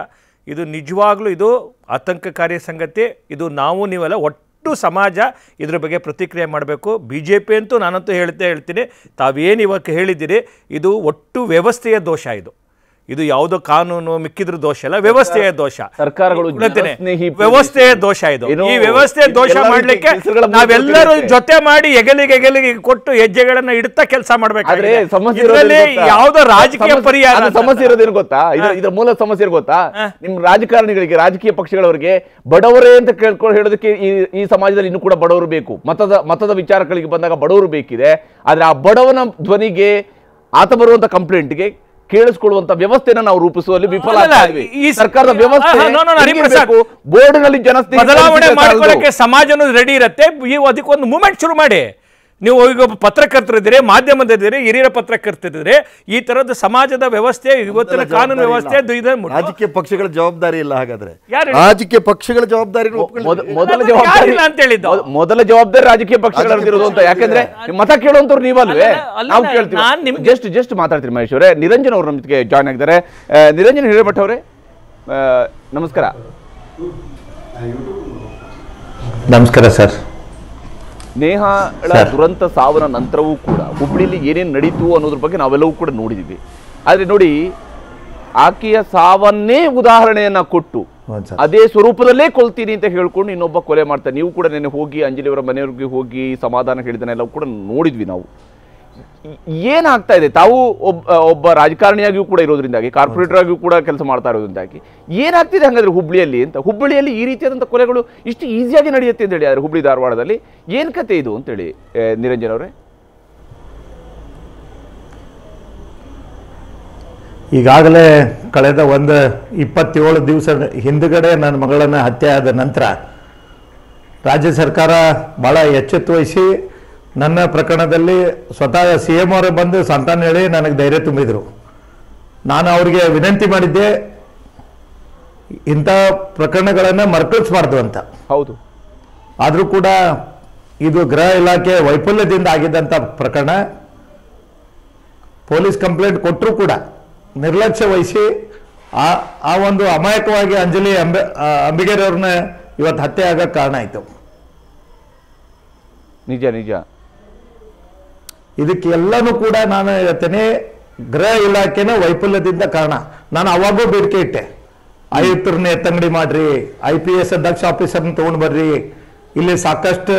ಇದು ನಿಜವಾಗ್ಲೂ ಇದು ಆತಂಕಕಾರಿ ಸಂಗತಿ ಇದು ನಾವು ನೀವೆಲ್ಲ ಒಟ್ಟು ಸಮಾಜ ಇದ್ರ ಬಗ್ಗೆ ಪ್ರತಿಕ್ರಿಯೆ ಮಾಡಬೇಕು. ಬಿ ಜೆ ಪಿ ಅಂತೂ ನಾನಂತೂ ಹೇಳ್ತಾ ಹೇಳ್ತೀನಿ, ತಾವೇನು ಇವಾಗ ಹೇಳಿದ್ದೀರಿ, ಇದು ಒಟ್ಟು ವ್ಯವಸ್ಥೆಯ ದೋಷ ಇದು. ಇದು ಯಾವುದೋ ಕಾನೂನು ಮಿಕ್ಕಿದ್ರು ದೋಷ ಅಲ್ಲ ವ್ಯವಸ್ಥೆಯ ದೋಷ. ಸರ್ಕಾರಗಳು ವ್ಯವಸ್ಥೆಯ ದೋಷ ಇದು. ಈ ವ್ಯವಸ್ಥೆ ದೋಷ ಮಾಡ್ಲಿಕ್ಕೆ ನಾವೆಲ್ಲರೂ ಜೊತೆ ಮಾಡಿ ಎಗಲಿಗೆ ಎಗಲಿಗೆ ಕೊಟ್ಟು ಹೆಜ್ಜೆಗಳನ್ನ ಇಡ್ತಾ ಕೆಲಸ ಮಾಡ್ಬೇಕಾದ್ರೆ ಸಮಸ್ಯೆ? ಯಾವುದೋ ರಾಜಕೀಯ ಪರಿಹಾರ. ಸಮಸ್ಯೆ ಇರೋದೇನು ಗೊತ್ತಾ? ಇದ್ರ ಇದ್ರ ಮೂಲ ಸಮಸ್ಯೆ ಗೊತ್ತಾ? ನಿಮ್ ರಾಜಕಾರಣಿಗಳಿಗೆ ರಾಜಕೀಯ ಪಕ್ಷಗಳವರಿಗೆ ಬಡವರೇ ಅಂತ ಕೇಳ್ಕೊಂಡು ಹೇಳೋದಕ್ಕೆ ಈ ಈ ಸಮಾಜದಲ್ಲಿ ಇನ್ನು ಕೂಡ ಬಡವರು ಬೇಕು. ಮತದ ಮತದ ವಿಚಾರಗಳಿಗೆ ಬಂದಾಗ ಬಡವರು ಬೇಕಿದೆ. ಆದ್ರೆ ಆ ಬಡವನ ಧ್ವನಿಗೆ ಆತ ಬರುವಂತ ಕಂಪ್ಲೇಂಟ್ಗೆ ಕೇಳಿಸ್ಕೊಳ್ಳುವಂತ ವ್ಯವಸ್ಥೆನ ನಾವು ರೂಪಿಸುವಲ್ಲಿ ವಿಫಲ ಈ- ಸರ್ಕಾರದ ವ್ಯವಸ್ಥೆ ಬೋರ್ಡ್ನಲ್ಲಿ ಜನಸ್ಥಿತಿ ಬದಲಾವಣೆ ಮಾಡಿಕೊಳ್ಳಕ್ಕೆ ಸಮಾಜನು ರೆಡಿ ಇರುತ್ತೆ. ಈ ಅದಕ್ಕೊಂದು ಮೂಮೆಂಟ್ ಶುರು ಮಾಡಿ. ನೀವು ಈಗ ಒಬ್ಬ ಪತ್ರಕರ್ತರಿದ್ದೀರಿ ಮಾಧ್ಯಮದಿದ್ದೀರಿ ಹಿರಿಯರ ಪತ್ರಕರ್ತರಿದ್ದೀರಿ ಈ ತರದ ಸಮಾಜದ ವ್ಯವಸ್ಥೆ ಇವತ್ತಿನ ಕಾನೂನು ವ್ಯವಸ್ಥೆ. ರಾಜಕೀಯ ಪಕ್ಷಗಳ ಜವಾಬ್ದಾರಿ ಇಲ್ಲ ಹಾಗಾದ್ರೆ. ರಾಜಕೀಯ ಪಕ್ಷಗಳ ಜವಾಬ್ದಾರಿ ಮೊದಲ ಜವಾಬ್ದಾರಿ ಅಂತ ಹೇಳಿದ್ದ? ಮೊದಲ ಜವಾಬ್ದಾರಿ ರಾಜಕೀಯ ಪಕ್ಷಗಳಿರೋದು ಅಂತ. ಯಾಕಂದ್ರೆ ನೀವು ಮತ ಕೇಳುವಂತವ್ರು ನೀವಲ್ವೇ? ನಾವು ನಾನ್ ಕೇಳ್ತೀವಿ. ನಿಮ್ಗೆ- ಜಸ್ಟ್ ಜಸ್ಟ್ ಮಾತಾಡ್ತೀರಿ ಮಹೇಶ್ ಅವರೇ. ನಿರಂಜನ್ ಅವರು ನಮ್ಮ ಜೊತೆಗೆ ಜಾಯ್ನ್ ಆಗಿದ್ದಾರೆ. ನಿರಂಜನ್ ಹಿರೇಮಠ ಅವರೇ. ನಮಸ್ಕಾರ. ನಮಸ್ಕಾರ ಸರ್. ನೇಹಾಳ. ದುರಂತ ಸಾವಿನ ನಂತರವೂ ಕೂಡ ಹುಬ್ಳಿಲಿ ಏನೇನು ನಡೀತು ಅನ್ನೋದ್ರ ಬಗ್ಗೆ ನಾವೆಲ್ಲವೂ ಕೂಡ ನೋಡಿದ್ದೀವಿ ಆದರೆ ನೋಡಿ ಆಕೆಯ ಸಾವನ್ನೇ ಉದಾಹರಣೆಯನ್ನ ಕೊಟ್ಟು ಅದೇ ಸ್ವರೂಪದಲ್ಲೇ ಕೊಲ್ತೀನಿ ಅಂತ ಹೇಳ್ಕೊಂಡು ಇನ್ನೊಬ್ಬ ಕೊಲೆ ಮಾಡ್ತಾನೆ ನೀವು ಕೂಡ ನೆನೆ ಹೋಗಿ ಅಂಜಲಿಯವರ ಮನೆಯವ್ರಿಗೆ ಹೋಗಿ ಸಮಾಧಾನ ಹೇಳಿದನೆಲ್ಲ ಕೂಡ ನೋಡಿದ್ವಿ ನಾವು. ಏನಾಗ್ತಾ ಇದೆ? ತಾವು ಒಬ್ಬ ಒಬ್ಬ ರಾಜಕಾರಣಿಯಾಗಿಯೂ ಕೂಡ ಇರೋದ್ರಿಂದಾಗಿ ಕಾರ್ಪೊರೇಟರ್ ಆಗಿಯೂ ಕೂಡ ಕೆಲಸ ಮಾಡ್ತಾ ಇರೋದ್ರಿಂದಾಗಿ ಏನಾಗ್ತಿದೆ ಹಂಗಾದ್ರೆ ಹುಬ್ಳಿಯಲ್ಲಿ ಅಂತ? ಹುಬ್ಬಳ್ಳಿಯಲ್ಲಿ ಈ ರೀತಿಯಾದಂಥ ಕೊಲೆಗಳು ಇಷ್ಟು ಈಸಿಯಾಗಿ ನಡೆಯುತ್ತೆ ಅಂತ ಹೇಳಿ ಆದರೆ ಹುಬ್ಳಿ ಧಾರವಾಡದಲ್ಲಿ? ಏನು ಕತೆ ಇದು ಅಂತೇಳಿ ನಿರಂಜನ್ ಅವರೇ? ಈಗಾಗಲೇ ಕಳೆದ ಒಂದು ಇಪ್ಪತ್ತೇಳು ದಿವಸ ಹಿಂದುಗಡೆ ನನ್ನ ಮಗಳನ್ನ ಹತ್ಯೆ ಆದ ನಂತರ ರಾಜ್ಯ ಸರ್ಕಾರ ಭಾಳ ಎಚ್ಚೆತ್ತು ವಹಿಸಿ ನನ್ನ ಪ್ರಕರಣದಲ್ಲಿ ಸ್ವತಃ ಸಿ ಎಂ ಅವರು ಬಂದು ಸಂತಾನ ಹೇಳಿ ನನಗೆ ಧೈರ್ಯ ತುಂಬಿದರು. ನಾನು ಅವರಿಗೆ ವಿನಂತಿ ಮಾಡಿದ್ದೆ ಇಂಥ ಪ್ರಕರಣಗಳನ್ನು ಮರುಕಳಿಸಬಾರ್ದು ಅಂತ. ಹೌದು. ಆದರೂ ಕೂಡ ಇದು ಗೃಹ ಇಲಾಖೆ ವೈಫಲ್ಯದಿಂದ ಆಗಿದ್ದಂಥ ಪ್ರಕರಣ. ಪೊಲೀಸ್ ಕಂಪ್ಲೇಂಟ್ ಕೊಟ್ಟರೂ ಕೂಡ ನಿರ್ಲಕ್ಷ್ಯ ವಹಿಸಿ ಆ ಆ ಒಂದು ಅಮಾಯಕವಾಗಿ ಅಂಜಲಿ ಅಂಬೆ ಅಂಬಿಗೇರಿಯವ್ರನ್ನ ಅಂಬಿಗೇರವ್ರನ್ನ ಇವತ್ತು ಹತ್ಯೆ ಆಗೋಕ್ಕೆ ಕಾರಣ ಆಯಿತು. ನಿಜ ನಿಜ. ಇದಕ್ಕೆಲ್ಲನೂ ಕೂಡ ನಾನು ಹೇಳ್ತೇನೆ, ಗೃಹ ಇಲಾಖೆನ ವೈಫಲ್ಯದಿಂದ ಕಾರಣ. ನಾನು ಅವಾಗೂ ಬೇಡಿಕೆ ಇಟ್ಟೆ. ಆಯುಕ್ತರನ್ನ ಎತ್ತಂಗಡಿ ಮಾಡ್ರಿ ಐ ಪಿ ಎಸ್ ಅಧ್ಯಕ್ಷ ಆಫೀಸರ್ನ ತಗೊಂಡು ಬರ್ರಿ. ಇಲ್ಲಿ ಸಾಕಷ್ಟು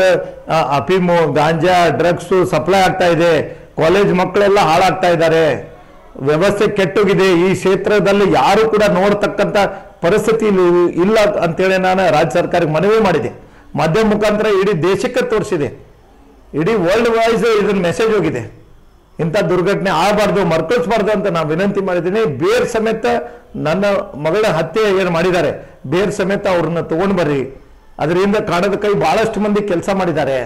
ಅಫೀಮು, ಗಾಂಜಾ, ಡ್ರಗ್ಸು ಸಪ್ಲೈ ಆಗ್ತಾ ಇದೆ. ಕಾಲೇಜ್ ಮಕ್ಕಳೆಲ್ಲ ಹಾಳಾಗ್ತಾ ಇದ್ದಾರೆ. ವ್ಯವಸ್ಥೆ ಕೆಟ್ಟೋಗಿದೆ. ಈ ಕ್ಷೇತ್ರದಲ್ಲಿ ಯಾರು ಕೂಡ ನೋಡ್ತಕ್ಕಂಥ ಪರಿಸ್ಥಿತಿ ಇಲ್ಲ ಅಂತೇಳಿ ನಾನು ರಾಜ್ಯ ಸರ್ಕಾರಕ್ಕೆ ಮನವಿ ಮಾಡಿದೆ. ಮಾಧ್ಯಮ ಮುಖಾಂತರ ಇಡೀ ದೇಶಕ್ಕೆ ತೋರಿಸಿದೆ. ಇಡೀ ವರ್ಲ್ಡ್ ವೈಸ್ ಇದನ್ನ ಮೆಸೇಜ್ ಹೋಗಿದೆ. ಇಂಥ ದುರ್ಘಟನೆ ಆಗಬಾರ್ದು, ಮರ್ಕಳಿಸ್ಬಾರ್ದು ಅಂತ ನಾನು ವಿನಂತಿ ಮಾಡಿದ್ದೀನಿ. ಬೇರ್ ಸಮೇತ ನನ್ನ ಮಗಳ ಹತ್ಯೆ ಏನು ಮಾಡಿದ್ದಾರೆ? ಬೇರ್ ಸಮೇತ ಅವ್ರನ್ನ ತಗೊಂಡು ಬರ್ರಿ. ಅದರಿಂದ ಕಾಣದ ಕೈ ಬಹಳಷ್ಟು ಮಂದಿ ಕೆಲಸ ಮಾಡಿದ್ದಾರೆ.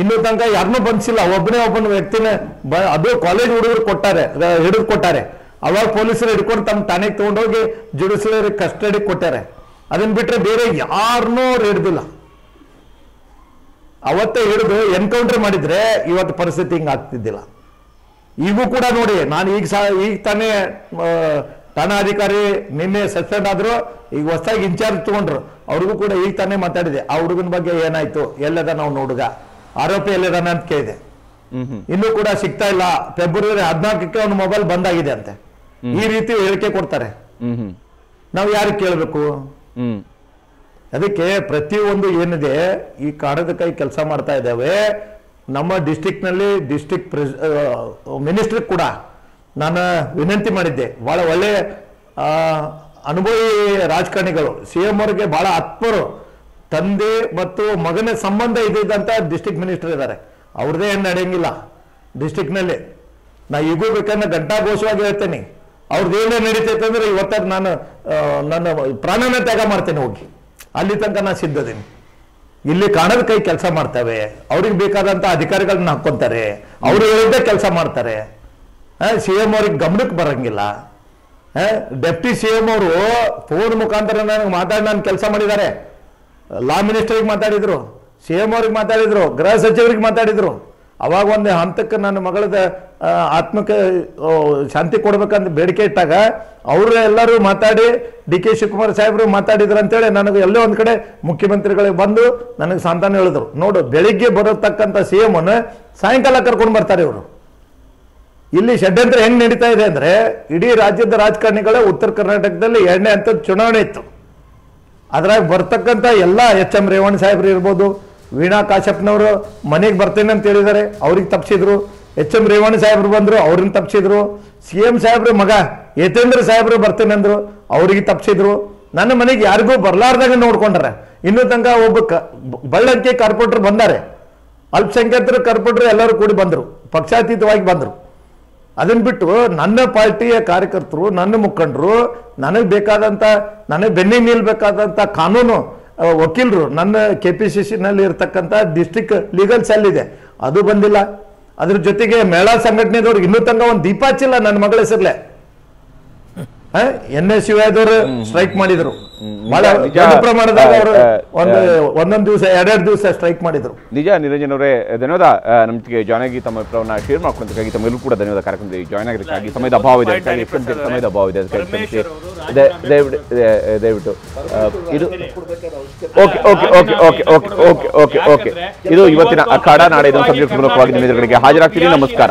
ಇನ್ನೂ ತನಕ ಯಾರನ್ನೂ ಬಂಧಿಸಿಲ್ಲ ಒಬ್ಬನೇ ಒಬ್ಬನ ವ್ಯಕ್ತಿನ ಬ, ಅದು ಕಾಲೇಜ್ ಹುಡುಗರು ಕೊಟ್ಟಾರೆ ಹಿಡಿದು ಕೊಟ್ಟಾರೆ. ಅವಾಗ ಪೊಲೀಸರು ಹಿಡ್ಕೊಂಡು ತಮ್ಮ ಠಾಣೆಗೆ ತೊಗೊಂಡೋಗಿ ಜುಡಿಷಿಯರಿ ಕಸ್ಟಡಿಗೆ ಕೊಟ್ಟಾರೆ. ಅದನ್ನು ಬಿಟ್ಟರೆ ಬೇರೆ ಯಾರನ್ನೂ ಅವ್ರು ಹಿಡ್ದಿಲ್ಲ. ಅವತ್ತೇ ಹಿಡಿದು ಎನ್ಕೌಂಟರ್ ಮಾಡಿದ್ರೆ ಇವತ್ತು ಪರಿಸ್ಥಿತಿ ಹಿಂಗೆ ಆಗ್ತಿದ್ದಿಲ್ಲ. ಈಗೂ ಕೂಡ ನೋಡಿ ನಾನು ಈಗ ಸಹ ಈಗ ತಾನೇ ಠಾಣಾ ಅಧಿಕಾರಿ ನಿನ್ನೆ ಸಸ್ಪೆಂಡ್ ಆದ್ರು ಈಗ ಹೊಸದಾಗಿ ಇನ್ಚಾರ್ಜ್ ತಗೊಂಡ್ರು. ಅವ್ರಿಗೂ ಕೂಡ ಈಗ ತಾನೇ ಮಾತಾಡಿದೆ. ಆ ಹುಡುಗನ ಬಗ್ಗೆ ಏನಾಯ್ತು? ಎಲ್ಲದ ನಾವು ನೋಡುಗ. ಆರೋಪಿ ಎಲ್ಲದಾನ ಅಂತ ಕೇಳಿದೆ. ಇನ್ನೂ ಕೂಡ ಸಿಗ್ತಾ ಇಲ್ಲ. ಫೆಬ್ರವರಿ ಹದಿನಾಲ್ಕಕ್ಕೆ ಅವ್ನ ಮೊಬೈಲ್ ಬಂದಾಗಿದೆ ಅಂತೆ. ಈ ರೀತಿ ಹೇಳಿಕೆ ಕೊಡ್ತಾರೆ. ನಾವು ಯಾರಿಗೆ ಕೇಳಬೇಕು? ಅದಕ್ಕೆ ಪ್ರತಿಯೊಂದು ಏನಿದೆ ಈ ಕಾಣದ ಕೈ ಕೆಲಸ ಮಾಡ್ತಾ ಇದ್ದಾವೆ. ನಮ್ಮ ಡಿಸ್ಟಿಕ್ನಲ್ಲಿ ಡಿಸ್ಟಿಕ್ ಪ್ರೆಸ್ ಮಿನಿಸ್ಟ್ರ್ ಕೂಡ ನಾನು ವಿನಂತಿ ಮಾಡಿದ್ದೆ. ಭಾಳ ಒಳ್ಳೆ ಅನುಭವಿ ರಾಜಕಾರಣಿಗಳು ಸಿ ಎಂ ಅವರಿಗೆ ಭಾಳ ಆತ್ಮರು. ತಂದೆ ಮತ್ತು ಮಗನ ಸಂಬಂಧ ಇದ್ದಿದ್ದಂಥ ಡಿಸ್ಟಿಕ್ ಮಿನಿಸ್ಟರ್ ಇದ್ದಾರೆ. ಅವ್ರದ್ದೇ ಏನು ನಡೆಯಂಗಿಲ್ಲ. ಡಿಸ್ಟಿಕ್ನಲ್ಲಿ ನಾ ಈಗೂ ಬೇಕಂದ್ರೆ ಘಂಟಾಘೋಷವಾಗಿ ಹೇಳ್ತೇನೆ. ಅವ್ರದ್ದು ಏನೇ ನಡೀತೈತೆ ಅಂದ್ರೆ ಇವತ್ತಾಗ ನಾನು ನನ್ನ ಪ್ರಾಣನ ತ್ಯಾಗ ಮಾಡ್ತೇನೆ ಹೋಗಿ. ಅಲ್ಲಿ ತನಕ ನಾನು ಸಿದ್ಧದೀನಿ. ಇಲ್ಲಿ ಕಾಣದ ಕೈ ಕೆಲಸ ಮಾಡ್ತವೆ. ಅವ್ರಿಗೆ ಬೇಕಾದಂತ ಅಧಿಕಾರಿಗಳನ್ನ ಹಾಕೊಂತಾರೆ ಅವ್ರು ಹೇಳಿದ್ದೇ ಕೆಲಸ ಮಾಡ್ತಾರೆ. ಸಿ ಎಂ ಅವ್ರಿಗೆ ಗಮನಕ್ಕೆ ಬರಂಗಿಲ್ಲ. ಡೆಪ್ಟಿ ಸಿ ಎಂ ಅವರು ಫೋನ್ ಮುಖಾಂತರ ನನಗೆ ಮಾತಾಡಿ ನಾನು ಕೆಲಸ ಮಾಡಿದ್ದಾರೆ. ಲಾ ಮಿನಿಸ್ಟರ್ಗೆ ಮಾತಾಡಿದ್ರು. ಸಿ ಎಂ ಅವ್ರಿಗೆ ಮಾತಾಡಿದ್ರು. ಗೃಹ ಸಚಿವರಿಗೆ ಮಾತಾಡಿದ್ರು. ಅವಾಗ ಒಂದು ಹಂತಕ್ಕೆ ನನ್ನ ಮಗಳದ ಆತ್ಮಕ್ಕೆ ಶಾಂತಿ ಕೊಡ್ಬೇಕಂತ ಬೇಡಿಕೆ ಇಟ್ಟಾಗ ಅವರು ಎಲ್ಲರೂ ಮಾತಾಡಿ, ಡಿ ಕೆ ಶಿವಕುಮಾರ್ ಸಾಹೇಬರು ಮಾತಾಡಿದ್ರು ಅಂತೇಳಿ ನನಗೆ ಎಲ್ಲೋ ಒಂದು ಕಡೆ ಮುಖ್ಯಮಂತ್ರಿಗಳಿಗೆ ಬಂದು ನನಗೆ ಸಾಂತಾನ ಹೇಳಿದ್ರು. ನೋಡು, ಬೆಳಿಗ್ಗೆ ಬರತಕ್ಕಂಥ ಸಿ ಎಂ ಸಾಯಂಕಾಲ ಕರ್ಕೊಂಡು ಬರ್ತಾರೆ ಇವರು. ಇಲ್ಲಿ ಷಡ್ಯಂತ್ರ ಹೆಂಗ್ ನಡೀತಾ ಇದೆ ಅಂದ್ರೆ ಇಡೀ ರಾಜ್ಯದ ರಾಜಕಾರಣಿಗಳೇ ಉತ್ತರ ಕರ್ನಾಟಕದಲ್ಲಿ ಎರಡನೇ ಹಂತದ ಚುನಾವಣೆ ಇತ್ತು. ಅದ್ರಾಗ ಬರ್ತಕ್ಕಂಥ ಎಲ್ಲ ಎಚ್ ಎಂ ರೇವಣ್ಣ ಸಾಹೇಬ್ರು ಇರ್ಬೋದು ವೀಣಾ ಕಾಶ್ಯಪ್ನವರು ಮನೆಗೆ ಬರ್ತೇನೆ ಅಂತ ಹೇಳಿದ್ದಾರೆ ಅವ್ರಿಗೆ ತಪ್ಪಿಸಿದ್ರು ಎಚ್ ಎಂ ರೇವಣ್ಣ ಸಾಹೇಬ್ರು ಬಂದರು ಅವ್ರನ್ನ ತಪ್ಪಿಸಿದ್ರು ಸಿ ಎಂ ಸಾಹೇಬ್ರ ಮಗ ಯತೇಂದ್ರ ಸಾಹೇಬ್ರು ಬರ್ತೇನೆ ಅಂದರು, ಅವ್ರಿಗೆ ತಪ್ಪಿಸಿದ್ರು ನನ್ನ ಮನೆಗೆ ಯಾರಿಗೂ ಬರಲಾರ್ದಾಗ ನೋಡ್ಕೊಂಡ್ರೆ. ಇನ್ನೂ ತನಕ ಒಬ್ಬ ಕ ಬಳ್ಳಂಕಿ ಕಾರ್ಪೊರೇಟರ್ ಬಂದಾರೆ. ಅಲ್ಪಸಂಖ್ಯಾತರು ಕಾರ್ಪೊರೇಟರ್ ಎಲ್ಲರೂ ಕೂಡಿ ಬಂದರು, ಪಕ್ಷಾತೀತವಾಗಿ ಬಂದರು. ಅದನ್ನ ಬಿಟ್ಟು ನನ್ನ ಪಾರ್ಟಿಯ ಕಾರ್ಯಕರ್ತರು, ನನ್ನ ಮುಖಂಡರು, ನನಗೆ ಬೇಕಾದಂಥ ನನಗೆ ಬೆನ್ನಿಗೆ ನಿಲ್ಬೇಕಾದಂಥ ಕಾನೂನು ವಕೀಲರು, ನನ್ನ ಕೆ ಪಿ ಸಿ ಸಿನಲ್ಲಿ ಇರ್ತಕ್ಕಂಥ ಡಿಸ್ಟಿಕ್ ಲೀಗಲ್ ಸೆಲ್ ಇದೆ. ಅದು ಬಂದಿಲ್ಲ. ಅದ್ರ ಜೊತೆಗೆ ಮೇಳ ಸಂಘಟನೆದವ್ರಿಗೆ ಇನ್ನೂ ತನಕ ಒಂದು ದೀಪ ಹಚ್ಚಿಲ್ಲ ನನ್ನ ಮಗಳ ಹೆಸರ್ಲೆ. ಎನ್ ಎಸ್ ಯುದವರು ಸ್ಟ್ರೈಕ್ ಮಾಡಿದ್ರು ಪ್ರಮಾಣದಾಗ ಅವರು ಒಂದು ಒಂದೊಂದು ದಿವಸ ಎರಡೆರಡು ದಿವಸ ಸ್ಟ್ರೈಕ್ ಮಾಡಿದ್ರು ನಿಜ ನಿರಂಜನ್ ಅವರೇ ಧನ್ಯವಾದ ನಮ್ಗೆ ಜಾಯ್ನ್ ಆಗಿ ತಮ್ಮ ಅಭಿಪ್ರಾಯವನ್ನ ಶೇರ್ ಮಾಡ್ಕೊಳ್ಳೋದಕ್ಕಾಗಿ ತಮ್ಮೆಲ್ಲೂ ಕೂಡ ಧನ್ಯವಾದ ಕಾರ್ಯಕ್ರಮದಲ್ಲಿ ಜಾಯ್ನ್ ಆಗಿದ್ದಕ್ಕಾಗಿ ಸಮಯದ ಅಭಾವ ಇದೆ ಸಮಯದ ಅಭಾವ ಇದೆ ದಯವಿಟ್ಟು ಇದು okay okay okay okay okay okay okay okay ಇದು ಇವತ್ತಿನ ಅಖಾಡ ನಾಳೆ ಇದೊಂದು ಸಬ್ಜೆಕ್ಟ್ ಮೂಲಕವಾಗಿ ನಿಮ್ಮ ಎದುರುಗಡೆಗೆ ಹಾಜರಾಗ್ತೀನಿ ನಮಸ್ಕಾರ